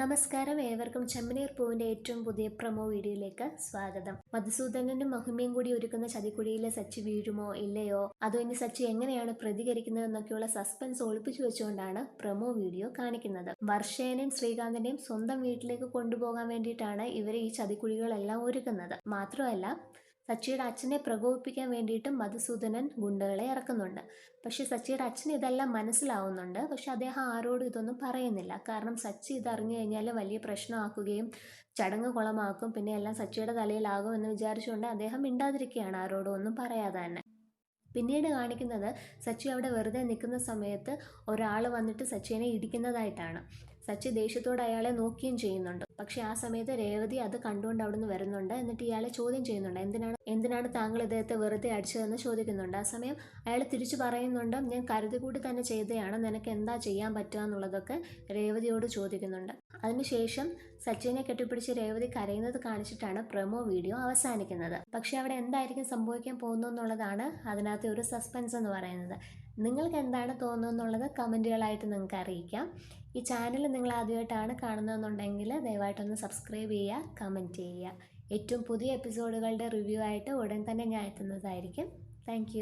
നമസ്കാരം. ഏവർക്കും ചെമ്മനീർ പൂവിന്റെ ഏറ്റവും പുതിയ പ്രൊമോ വീഡിയോയിലേക്ക് സ്വാഗതം. മധുസൂദനും മഹിമയും കൂടി ഒരുക്കുന്ന ചതിക്കുഴിയിലെ സച്ചി വീഴുമോ ഇല്ലയോ? അതോ ഇനി സച്ചി എങ്ങനെയാണ് പ്രതികരിക്കുന്നത് എന്നൊക്കെയുള്ള സസ്പെൻസ് ഒളിപ്പിച്ചു വെച്ചുകൊണ്ടാണ് പ്രൊമോ വീഡിയോ കാണിക്കുന്നത്. വർഷേനെയും ശ്രീകാന്തിന്റെയും സ്വന്തം വീട്ടിലേക്ക് കൊണ്ടുപോകാൻ വേണ്ടിയിട്ടാണ് ഇവർ ഈ ചതിക്കുഴികളെല്ലാം ഒരുക്കുന്നത്. മാത്രമല്ല സച്ചിയുടെ അച്ഛനെ പ്രകോപിപ്പിക്കാൻ വേണ്ടിയിട്ടും മധുസൂദനൻ ഗുണ്ടകളെ ഇറക്കുന്നുണ്ട്. പക്ഷെ സച്ചിയുടെ അച്ഛൻ ഇതെല്ലാം മനസ്സിലാവുന്നുണ്ട്. പക്ഷെ അദ്ദേഹം ആരോടും ഇതൊന്നും പറയുന്നില്ല. കാരണം സച്ചി ഇതറിഞ്ഞു കഴിഞ്ഞാൽ വലിയ പ്രശ്നമാക്കുകയും ചടങ്ങ് കുളമാക്കും. പിന്നെ എല്ലാം സച്ചിയുടെ തലയിലാകും എന്ന് വിചാരിച്ചുകൊണ്ട് അദ്ദേഹം മിണ്ടാതിരിക്കുകയാണ്. ആരോടും ഒന്നും പറയാതെ തന്നെ. പിന്നീട് കാണിക്കുന്നത് സച്ചി അവിടെ വെറുതെ നിൽക്കുന്ന സമയത്ത് ഒരാൾ വന്നിട്ട് സച്ചിനെ ഇടിക്കുന്നതായിട്ടാണ്. സച്ചി ദേഷ്യത്തോടെ അയാളെ നോക്കുകയും ചെയ്യുന്നുണ്ട്. പക്ഷെ ആ സമയത്ത് രേവതി അത് കണ്ടുകൊണ്ട് അവിടുന്ന് വരുന്നുണ്ട്. എന്നിട്ട് ഇയാളെ ചോദ്യം ചെയ്യുന്നുണ്ട്. എന്തിനാണ് എന്തിനാണ് താങ്കൾ ഇദ്ദേഹത്തെ വെറുതെ അടിച്ചതെന്ന് ചോദിക്കുന്നുണ്ട്. ആ സമയം അയാൾ തിരിച്ചു പറയുന്നുണ്ട് ഞാൻ കരുതി കൂടി തന്നെ ചെയ്തതാണ്. നിനക്ക് എന്താ ചെയ്യാൻ പറ്റുക എന്നുള്ളതൊക്കെ രേവതിയോട് ചോദിക്കുന്നുണ്ട്. അതിനുശേഷം സച്ചിനെ കെട്ടിപ്പിടിച്ച് രേവതി കരയുന്നത് കാണിച്ചിട്ടാണ് പ്രൊമോ വീഡിയോ അവസാനിക്കുന്നത്. പക്ഷെ അവിടെ എന്തായിരിക്കും സംഭവിക്കാൻ പോകുന്നു എന്നുള്ളതാണ് അതിനകത്തെ ഒരു സസ്പെൻസ് എന്ന് പറയുന്നത്. നിങ്ങൾക്ക് എന്താണ് തോന്നുന്നത് എന്നുള്ളത് കമന്റുകളായിട്ട് നിങ്ങൾക്ക് അറിയിക്കാം ഈ ചാനൽ നിങ്ങൾ ആദ്യമായിട്ടാണ് കാണുന്നതെന്നുണ്ടെങ്കിൽ ദയവായിട്ടൊന്ന് സബ്സ്ക്രൈബ് ചെയ്യുക കമന്റ് ചെയ്യുക. ഏറ്റവും പുതിയ എപ്പിസോഡുകളുടെ റിവ്യൂ ആയിട്ട് ഉടൻ തന്നെ ഞാൻ എത്തുന്നതായിരിക്കും. താങ്ക്